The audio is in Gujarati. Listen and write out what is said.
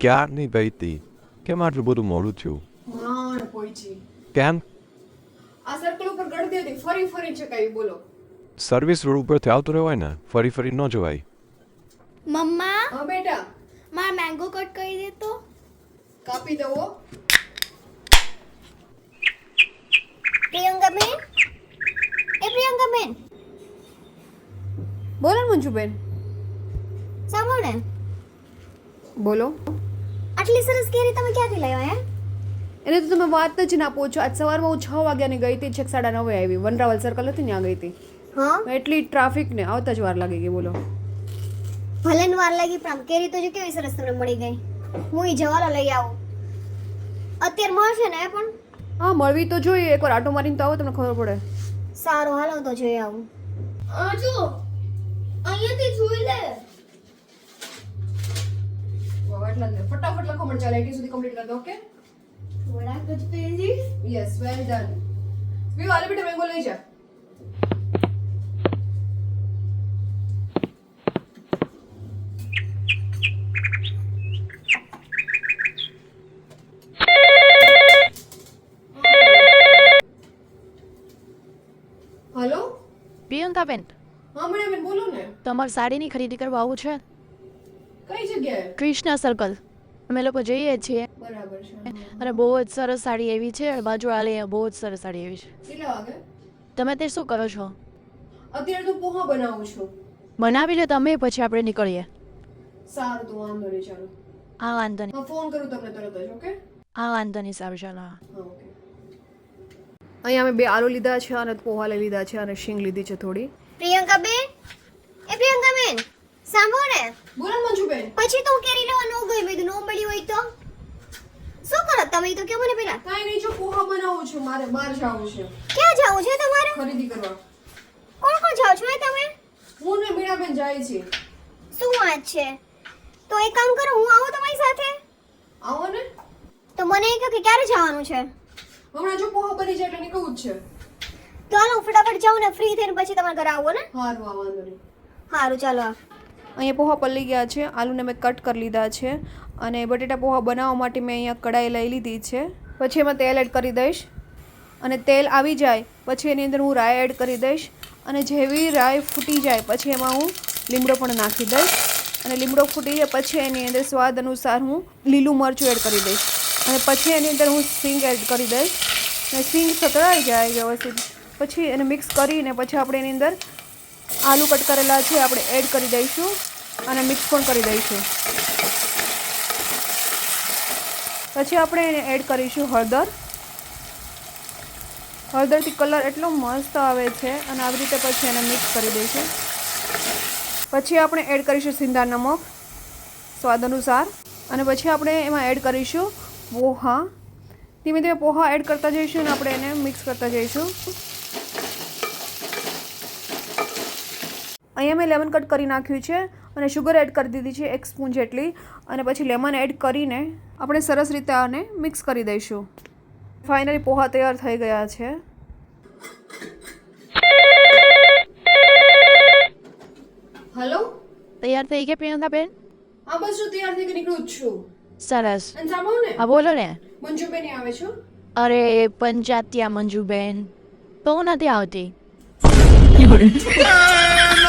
ક્યારની ગઈ હતી કેમ આટલું બધું મોડું થયું? માંડ પહોંચી કેમ? આ સર્કલ ઉપર ગળદી હતી ફરી ફરી ચકાવી બોલો. સર્વિસ રોડ ઉપરથી આવતું રહેવાય ને ફરી ફરી ન જવાય. મમ્મા? હા બેટા. માર મેંગો કટ કરી દે તો. કાપી દો પ્રિયંકા બેન એ પ્રિયંકા બેન બોલો ને મંજુબેન. સાંભળો ને. બોલો. આટલી સરસ કેરી તમે ક્યાંથી લાવ્યા હે એને તો તમે વાત જ ના પૂછો. આજ સવારમાં હું છ વાગ્યાની ગઈ હતી છેક સાડા નવે આવી. વનરાવલ સર્કલ હતી ત્યાં ગઈ હતી. હા? એટલી ટ્રાફિક ને આવતા જ વાર લાગી ગઈ બોલો. ભલે ને વાર લાગી પણ આમ કેરી તો જો કેવી સરસ તમને મળી ગઈ? હું ઈ જવાલો લઈ આવું. અત્યારે મળશે ને પણ? હા મળવી તો જોઈએ. એકવાર આટો મારીને તો આવો તમને ખબર પડે. સારું હાલો તો જોઈ આવું. આ જો અહીંયાથી જોઈ લે. ફટાફટ લખો મને ચાલે એટલી સુધી કમ્પ્લીટ કરી દો ઓકે થોડા કુછ પેજીસ યસ વેલ ડન વી વાલે બેટા મેંગો લઈ જા. હેલો પ્રિયંકાબેન હા મેડમ બોલો ને. તમારે સાડીની ખરીદી કરવા આવું છે? કઈ જગ્યાએ? કૃષ્ણા સર્કલ. અમે લોકો જઈએ છીએ. બરાબર છે. અને બહુ જ સરસ સાડી એવી છે અને બાજુ આલે બહુ જ સરસ સાડી એવી છે. કેટલા વાગે? તમે તે શું કરો છો? અત્યારે તો પોહા બનાવું છું. બનાવી લો તમે પછી આપણે નીકળીએ. સારું તો વાંધો નહીં ચાલો. આ વાંધો નહીં. ફોન કરું તમને તરત જ ઓકે? હા વાંધો નહીં સારું ચાલો હા. હા ઓકે. અહીંયા અમે બે આલુ લીધા છે અને પોહા લઈ લીધા છે અને શીંગ લીધી છે થોડી. પ્રિયંકા બેન એ પ્રિયંકા બેન સાંભળો ને બોલો ને મંજુબેન પછી તો હું કેરી લેવા ન ગઈ મેં કીધું ન મળી હોય તો શું કરો તમે ઈ તો કેવો ને પેલા કાંઈ નહીં જો પોહા બનાવું છું મારે બહાર જવું છે. ક્યાં જાવું છે તમારે? ખરીદી કરવા. કોણ કોણ જાઓ છો તમે? હું ને મીણાબેન જાય છે. શું વાત છે? તો એક કામ કરો હું આવું તમારી સાથે? આવો ને. તો મને એ કહો કે ક્યારે જવાનું છે? હમણાં જો પોહા બની જાય એટલે નીકળવું જ છે. ચાલો હું ફટાફટ જાઉં ને ફ્રી થઈને પછી તમારા ઘરે આવો ને. સારું આવવાનું સારું ચાલો અહીંયા પોહા પલળી ગયા છે આલુને મેં કટ કરી લીધા છે. અને બટેટા પોહા બનાવવા માટે મેં અહીંયા કડાઈ લઈ લીધી છે. પછી એમાં તેલ એડ કરી દઈશ. અને તેલ આવી જાય, પછી એની અંદર હું રાઈ એડ કરી દઈશ. અને જેવી રાઈ ફૂટી જાય, પછી એમાં હું લીમડો પણ નાખી દઈશ. અને લીમડો ફૂટી જાય, પછી એની અંદર સ્વાદ અનુસાર હું લીલું મરચું એડ કરી દઈશ. અને પછી એની અંદર હું સિંગ એડ કરી દઈશ. અને સિંગ સતળાઈ જાય વ્યવસ્થિત. પછી એને મિક્સ કરીને પછી આપણે એની અંદર આલુ કટ કરેલા છે, આપણે એડ કરી દઈશું. અને મિક્સ પણ કરી દઈશું. પછી આપણે એને એડ કરીશું હળદર. હળદરથી કલર એટલો મસ્ત આવે છે અને આવી રીતે પછી એને મિક્સ કરી દઈશું. પછી આપણે એડ કરીશું સિંધા નમક, સ્વાદ અનુસાર. અને પછી આપણે એમાં એડ કરીશું પોહા. ધીમે ધીમે પોહા એડ કરતા જઈશું અને આપણે એને મિક્સ કરતા જઈશું. અહીંયા મેં લેમન કટ કરી નાખ્યું છે અને શુગર એડ કરી દીધી છે એક સ્પૂન જેટલી. અને પછી લેમન એડ કરીને આપણે સરસ રીતે આને મિક્સ કરી દઈશું. ફાઇનલી પોહા તૈયાર થઈ ગયા છે. હલો તૈયાર થઈ ગયા પ્રિયંકાબેન હા બસ હું તૈયાર થઈને નીકળું છું. સરસ. ને. હા બોલો ને. મંજુબેન આવે છો અરે પંચાતિયા મંજુબેન. તો નથી આવતી.